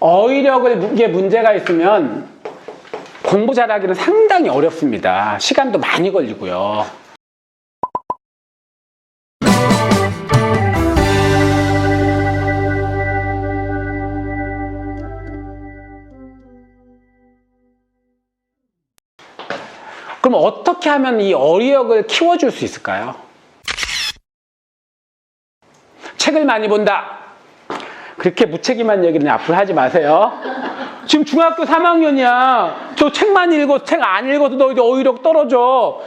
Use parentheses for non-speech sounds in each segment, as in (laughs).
어휘력을 이게 문제가 있으면 공부 잘하기는 상당히 어렵습니다. 시간도 많이 걸리고요. 그럼 어떻게 하면 이 어휘력을 키워줄 수 있을까요? 책을 많이 본다. 그렇게 무책임한 얘기는 앞으로 하지 마세요. 지금 중학교 3학년이야. 저 책만 읽어, 책 안 읽어도 너 이제 어휘력 떨어져.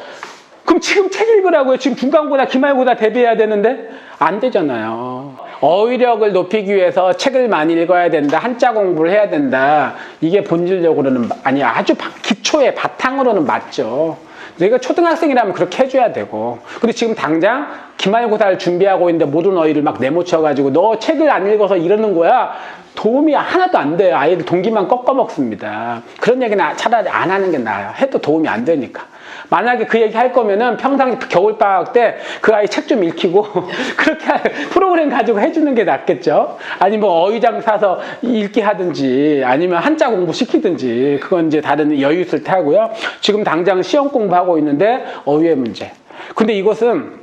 그럼 지금 책 읽으라고요. 지금 중간고사, 기말고사 대비해야 되는데? 안 되잖아요. 어휘력을 높이기 위해서 책을 많이 읽어야 된다. 한자 공부를 해야 된다. 이게 본질적으로는, 아니, 아주 바- 기초의 바탕으로는 맞죠. 내가 초등학생이라면 그렇게 해줘야 되고. 근데 지금 당장 기말고사를 준비하고 있는데 모든 어휘를 막 내모쳐가지고 너 책을 안 읽어서 이러는 거야. 도움이 하나도 안 돼요. 아이들 동기만 꺾어먹습니다. 그런 얘기는 차라리 안 하는 게 나아요. 해도 도움이 안 되니까. 만약에 그 얘기 할 거면은 평상 겨울방학 때 그 아이 책 좀 읽히고 (laughs) 그렇게 할 프로그램 가지고 해주는 게 낫겠죠. 아니면 뭐 어휘장 사서 읽게 하든지 아니면 한자 공부 시키든지 그건 이제 다른 여유 있을 테 하고요. 지금 당장 시험 공부하고 있는데 어휘의 문제. 근데 이것은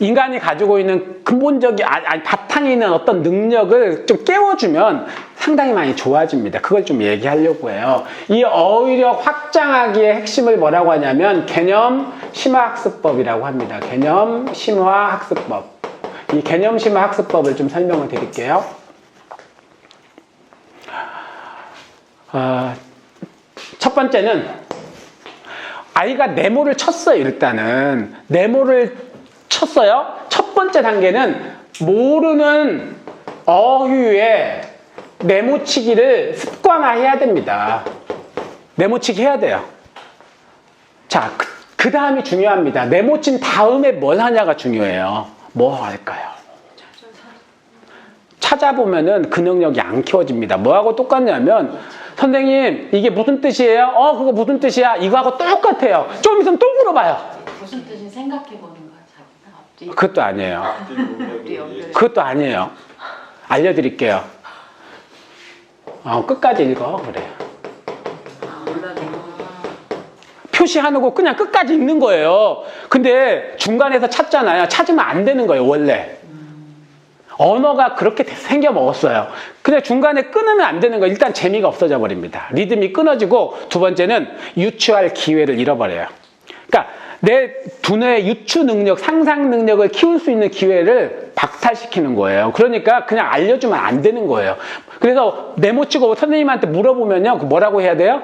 인간이 가지고 있는 근본적인 아니, 아니, 바탕에 있는 어떤 능력을 좀 깨워주면 상당히 많이 좋아집니다. 그걸 좀 얘기하려고 해요. 이 어휘력 확장하기의 핵심을 뭐라고 하냐면 개념 심화학습법이라고 합니다. 개념 심화학습법. 이 개념 심화학습법을 좀 설명을 드릴게요. 아, 첫 번째는 아이가 네모를 쳤어요, 일단은. 네모를 쳤어요. 첫 번째 단계는 모르는 어휘에 네모치기를 습관화해야 됩니다. 네모치기 해야 돼요. 자, 그, 그 다음이 중요합니다. 네모친 다음에 뭘 하냐가 중요해요. 뭐 할까요? 찾아보면은 그 능력이 안 키워집니다. 뭐하고 똑같냐면 선생님 이게 무슨 뜻이에요? 어 그거 무슨 뜻이야? 이거하고 똑같아요. 좀 있으면 또 물어봐요. 무슨 뜻인지 생각해 보는 거야 자기가 앞뒤 그것도 아니에요. 그것도 아니에요. 알려드릴게요. 어, 끝까지 읽어 그래요. 표시하는 거 그냥 끝까지 읽는 거예요. 근데 중간에서 찾잖아요. 찾으면 안 되는 거예요, 원래. 언어가 그렇게 생겨 먹었어요. 근데 중간에 끊으면 안 되는 거예요. 일단 재미가 없어져 버립니다. 리듬이 끊어지고 두 번째는 유추할 기회를 잃어버려요. 그러니까 내 두뇌의 유추 능력, 상상 능력을 키울 수 있는 기회를 박탈시키는 거예요. 그러니까 그냥 알려주면 안 되는 거예요. 그래서 메모치고 선생님한테 물어보면요. 그 뭐라고 해야 돼요?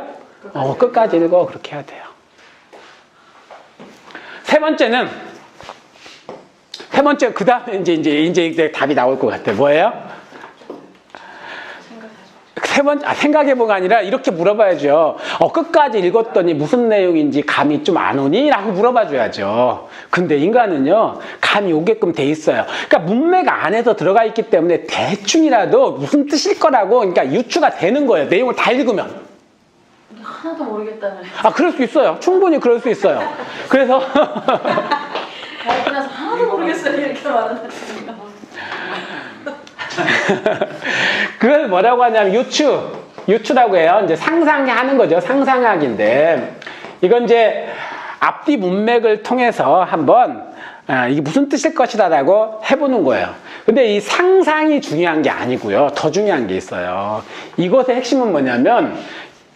어, 끝까지 읽어. 그렇게 해야 돼요. 세 번째는 세 번째 그 다음에 이제 이제 이제 답이 나올 것 같아. 뭐예요? 세 번째 아, 생각해보가 아니라 이렇게 물어봐야죠. 어, 끝까지 읽었더니 무슨 내용인지 감이 좀 안 오니? 라고 물어봐줘야죠. 근데 인간은요, 감이 오게끔 돼 있어요. 그러니까 문맥 안에서 들어가 있기 때문에 대충이라도 무슨 뜻일 거라고, 그러니까 유추가 되는 거예요. 내용을 다 읽으면. 하나도 모르겠다는 아, 그럴 수 있어요. 충분히 그럴 수 있어요. 그래서, 알고 나서 하나도 모르겠어요 이렇게 말하는 (laughs) 그걸 뭐라고 하냐면 유추. 유추라고 해요. 이제 상상하는 거죠. 상상하기인데. 이건 이제 앞뒤 문맥을 통해서 한번 아, 이게 무슨 뜻일 것이다라고 해보는 거예요. 근데 이 상상이 중요한 게 아니고요. 더 중요한 게 있어요. 이것의 핵심은 뭐냐면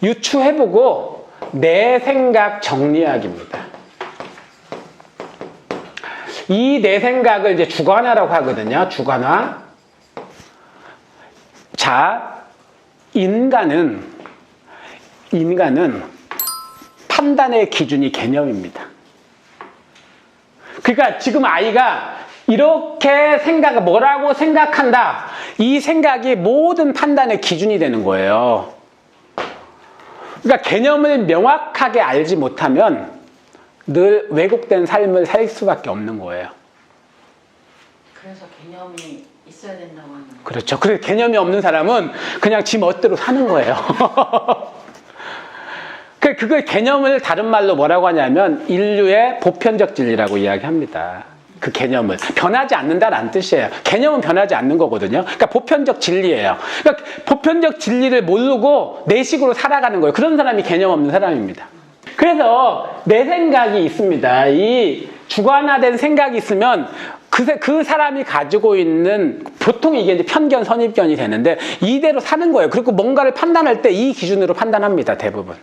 유추해보고 내 생각 정리하기입니다. 이 내 생각을 이제 주관화라고 하거든요. 주관화. 자, 인간은, 인간은 판단의 기준이 개념입니다. 그러니까 지금 아이가 이렇게 생각, 뭐라고 생각한다. 이 생각이 모든 판단의 기준이 되는 거예요. 그러니까 개념을 명확하게 알지 못하면 늘 왜곡된 삶을 살 수밖에 없는 거예요. 그래서 개념이 있어야 된다고 하는 거야 그렇죠. 그래서 개념이 없는 사람은 그냥 지 멋대로 사는 거예요. (laughs) 그, 그걸 개념을 다른 말로 뭐라고 하냐면 인류의 보편적 진리라고 이야기합니다. 그 개념을 변하지 않는다라는 뜻이에요. 개념은 변하지 않는 거거든요. 그러니까 보편적 진리예요. 그러니까 보편적 진리를 모르고 내 식으로 살아가는 거예요. 그런 사람이 개념 없는 사람입니다. 그래서 내 생각이 있습니다. 이 주관화된 생각이 있으면 그, 세- 그 사람이 가지고 있는 보통 이게 이제 편견, 선입견이 되는데 이대로 사는 거예요. 그리고 뭔가를 판단할 때 이 기준으로 판단합니다. 대부분.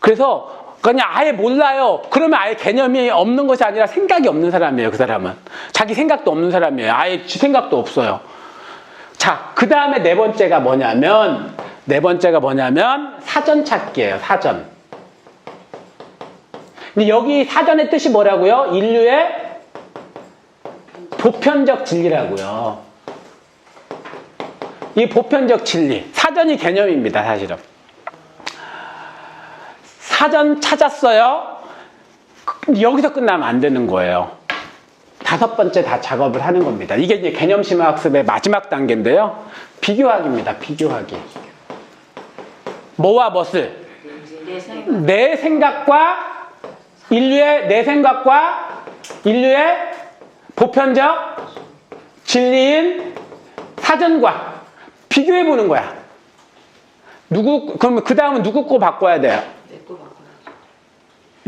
그래서 그냥 아예 몰라요. 그러면 아예 개념이 없는 것이 아니라 생각이 없는 사람이에요. 그 사람은 자기 생각도 없는 사람이에요. 아예 지 생각도 없어요. 자, 그 다음에 네 번째가 뭐냐면 네 번째가 뭐냐면 사전 찾기예요. 사전. 근데 여기 사전의 뜻이 뭐라고요? 인류의 보편적 진리라고요. 이 보편적 진리. 사전이 개념입니다, 사실은. 사전 찾았어요. 여기서 끝나면 안 되는 거예요. 다섯 번째 다 작업을 하는 겁니다. 이게 이제 개념 심화 학습의 마지막 단계인데요. 비교하기입니다. 비교하기. 뭐와 무엇을? 내 생각과 인류의 내 생각과 인류의 보편적 진리인 사전과 비교해 보는 거야. 누구 그러면 그 다음은 누구 거 바꿔야 돼요?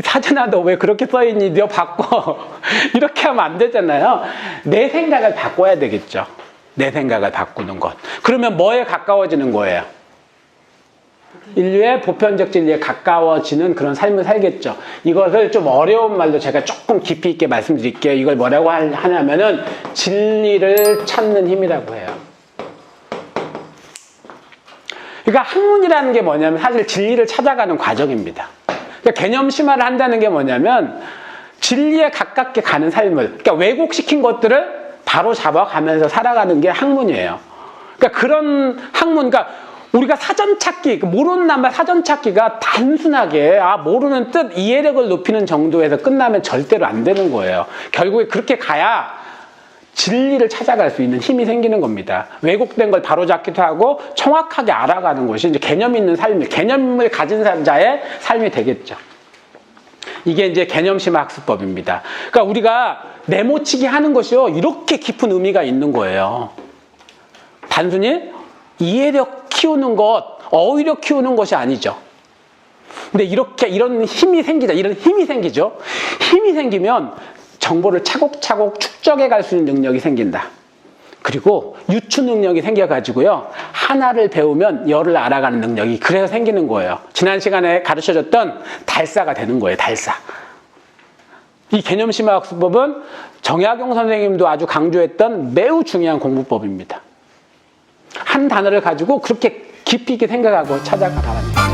사전아 너 왜 그렇게 써있니? 너 바꿔. (laughs) 이렇게 하면 안 되잖아요. 내 생각을 바꿔야 되겠죠. 내 생각을 바꾸는 것. 그러면 뭐에 가까워지는 거예요? 인류의 보편적 진리에 가까워지는 그런 삶을 살겠죠. 이것을 좀 어려운 말로 제가 조금 깊이 있게 말씀드릴게요. 이걸 뭐라고 하- 하냐면은 진리를 찾는 힘이라고 해요. 그러니까 학문이라는 게 뭐냐면 사실 진리를 찾아가는 과정입니다. 그러니까 개념 심화를 한다는 게 뭐냐면 진리에 가깝게 가는 삶을 그러니까 왜곡시킨 것들을 바로 잡아가면서 살아가는 게 학문이에요. 그러니까 그런 학문, 그러니까 우리가 사전 찾기, 그 모르는 나만 사전 찾기가 단순하게 아 모르는 뜻 이해력을 높이는 정도에서 끝나면 절대로 안 되는 거예요. 결국에 그렇게 가야 진리를 찾아갈 수 있는 힘이 생기는 겁니다. 왜곡된 걸 바로잡기도 하고 정확하게 알아가는 것이 이제 개념 있는 삶이, 개념을 가진 자의 삶이 되겠죠. 이게 이제 개념 심화 학습법입니다. 그러니까 우리가 네모치기 하는 것이요. 이렇게 깊은 의미가 있는 거예요. 단순히 이해력 키우는 것, 어휘력 키우는 것이 아니죠. 근데 이렇게 이런 힘이 생기다. 이런 힘이 생기죠. 힘이 생기면 정보를 차곡차곡 축적해 갈 수 있는 능력이 생긴다. 그리고 유추 능력이 생겨가지고요. 하나를 배우면 열을 알아가는 능력이 그래서 생기는 거예요. 지난 시간에 가르쳐 줬던 달사가 되는 거예요. 달사. 이 개념 심화 학습법은 정약용 선생님도 아주 강조했던 매우 중요한 공부법입니다. 한 단어를 가지고 그렇게 깊이 있게 생각하고 찾아가라는 거죠.